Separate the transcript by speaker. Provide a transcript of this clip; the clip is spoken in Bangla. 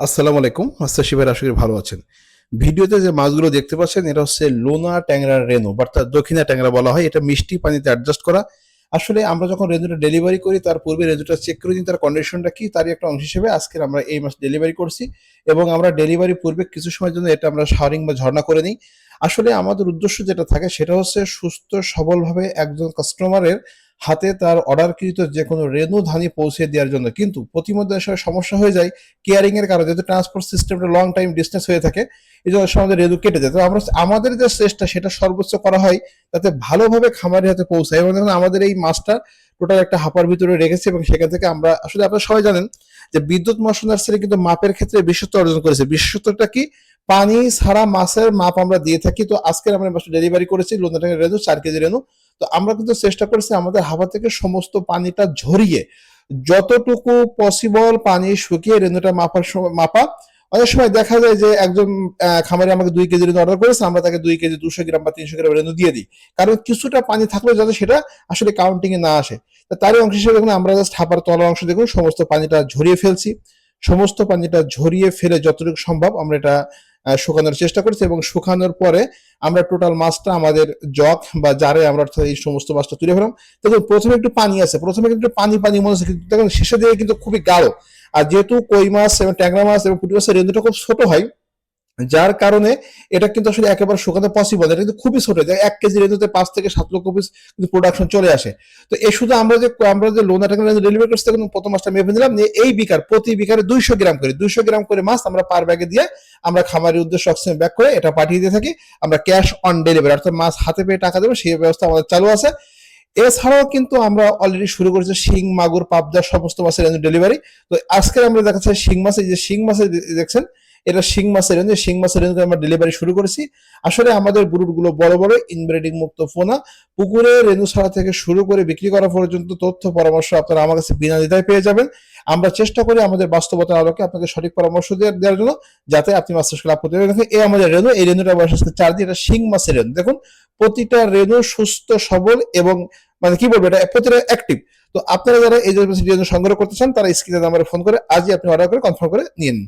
Speaker 1: আসসালামু আলাইকুম। মাস্টার শিবের আশা করি ভালো আছেন। ভিডিওতে যে মাছগুলো দেখতে পাচ্ছেন, এটা হচ্ছে লোনা ট্যাংরা রেনু অর্থাৎ দক্ষিণা ট্যাংরা বলা হয়। এটা মিষ্টি পানিতে অ্যাডজাস্ট করা। আসলে আমরা যখন রেনুটা ডেলিভারি করি, তার পূর্বে রেনুটা চেক করে দিন তার কন্ডিশনটা কি, তারই একটা অংশ হিসেবে আজকের আমরা এই মাছ ডেলিভারি করছি। এবং আমরা ডেলিভারি পূর্বে কিছু সময়ের জন্য এটা আমরা শাওয়ারিং বা ঝর্ণা করে নিই। আসলে আমাদের উদ্দেশ্য যেটা থাকে, সেটা হচ্ছে সুস্থ সবলভাবে একজন কাস্টমারের হাতে তার অর্ডারকৃত যে কোনো রেনু ধানি পৌঁছে দেওয়ার জন্য। কিন্তু প্রতিমধ্যে আসলে সমস্যা হয়ে যায় কেয়ারিং এর কারণে, যেহেতু ট্রান্সপোর্ট সিস্টেমটা লং টাইম ডিস্টেন্স হয়ে থাকে, এই জন্য আমাদের রেনু কেটে যায়। তো আমরা আমাদের যে চেষ্টা সেটা সর্বোচ্চ করা হয় যাতে ভালোভাবে খামারের হাতে পৌঁছায়। এবং দেখুন, আমাদের এই মাছটা টোটাল একটা হাপার ভিতরে রেখেছে এবং সেখান থেকে আমরা, আসলে আপনারা সবাই জানেন যে বিদ্যুৎ মশন নার্সারি কিন্তু মাপের ক্ষেত্রে বিশেষত্ব অর্জন করেছে। বিশেষত্বটা কি? পানি ছাড়া মাছের মাপ আমরা দিয়ে থাকি। তো আজকের আমরা ডেলিভারি করেছি লোনাটাকে রেনু চার কেজি রেনু তো আমরা কিন্তু চেষ্টা করেছি আমাদের হাওয়া থেকে সমস্ত পানিটা ঝরিয়ে যতটুকু পসিবল পানি শুকিয়ে রেনুটা মাপার মাপা। অনেক সময় দেখা যায় যে একজন খামারে আমাকে দুই কেজি রেনু অর্ডার করেছে, আমরা তাকে দুই কেজি, দুশো গ্রাম বা তিনশো গ্রাম রেনু দিয়ে দিই। কারণ কিছুটা পানি থাকলে যাতে সেটা আসলে কাউন্টিং এ না আসে। তারই অংশ হিসেবে দেখুন, আমরা জাস্ট হাপার তলার অংশ দেখুন, সমস্ত পানিটা ঝরিয়ে ফেলছি। সমস্ত পানিটা ঝরিয়ে ফেলে যতটুকু সম্ভব আমরা এটা শুকানোর চেষ্টা করেছি এবং শুকানোর পরে আমরা টোটাল মাছটা আমাদের জগ বা জারে আমরা অর্থাৎ এই সমস্ত মাছটা তুলে ফেলাম দেখুন, প্রথমে একটু পানি আছে। প্রথমে কিন্তু পানি পানি মনে হচ্ছে দেখুন শেষে দিকে কিন্তু খুবই গাঢ়। আর যেহেতু কই মাছ এবং ট্যাংরা মাছ এবং পুঁটি মাছের রেঞ্জটা খুব ছোট হয় যার কারণে এটা কিন্তু আসলে একেবারে শুকাতে পসিবল এটা কিন্তু খুবই ছোট এক কেজি রেঞ্জতে পাঁচ থেকে সাত লক্ষ পিস কিন্তু প্রোডাকশন চলে আসে। তো এই শুধু আমরা যে আমরা যে লোনা টাকা ডেলিভারি করছি তখন প্রথম মাছটা মেপে নিলাম, নিয়ে এই বিকার, প্রতি বিকারে দুইশো গ্রাম করে, দুইশো গ্রাম করে মাছ আমরা পার ব্যাগে দিয়ে আমরা খামারের উদ্দেশ্যে অক্সিজেন ব্যাক করে এটা পাঠিয়ে দিয়ে থাকি, আমরা ক্যাশ অন ডেলিভারি অর্থাৎ মাছ হাতে পেয়ে টাকা দেবো, সেই ব্যবস্থা আমাদের চালু আছে। এছাড়াও কিন্তু আমরা অলরেডি শুরু করেছি শিং, মাগুর, পাবদা, সমস্ত মাছের ডেলিভারি তো আজকে আমরা দেখাচ্ছি শিং মাছের যে শিং মাছের, দেখছেন এটা শিং মাছের রেঞ্জে শিং মাছের রেঞ্জে আমরা ডেলিভারি শুরু করেছি। আসলে আমাদেরগুলো বড় বড় ইনব্রিডিং মুক্ত ফোনা। পুকুরে রেণু ছাড়া থেকে শুরু করে বিক্রি করা পর্যন্ত তথ্য, পরামর্শ আপনারা আমার কাছে বিনা দ্বিধায় পেয়ে যাবেন। আমরা চেষ্টা করি আমাদের বাস্তবতার আলোকে আপনাকে সঠিক পরামর্শ দেওয়ার জন্য, যাতে আপনি চাষ লাভ করতে পারেন। এই আমাদের রেণু এই রেণুটা বয়স আজকে চার দিন এটা শিং মাছের রেণু দেখুন, প্রতিটা রেণু সুস্থ, সবল এবং মানে কি বলব এটা, প্রতিটা অ্যাক্টিভ তো আপনারা যারা এই যে রেণু সংগ্রহ করতে চান, তারা স্ক্রিনে নাম্বারে ফোন করে, আজই আপনি অর্ডার করে কনফার্ম করে নিন।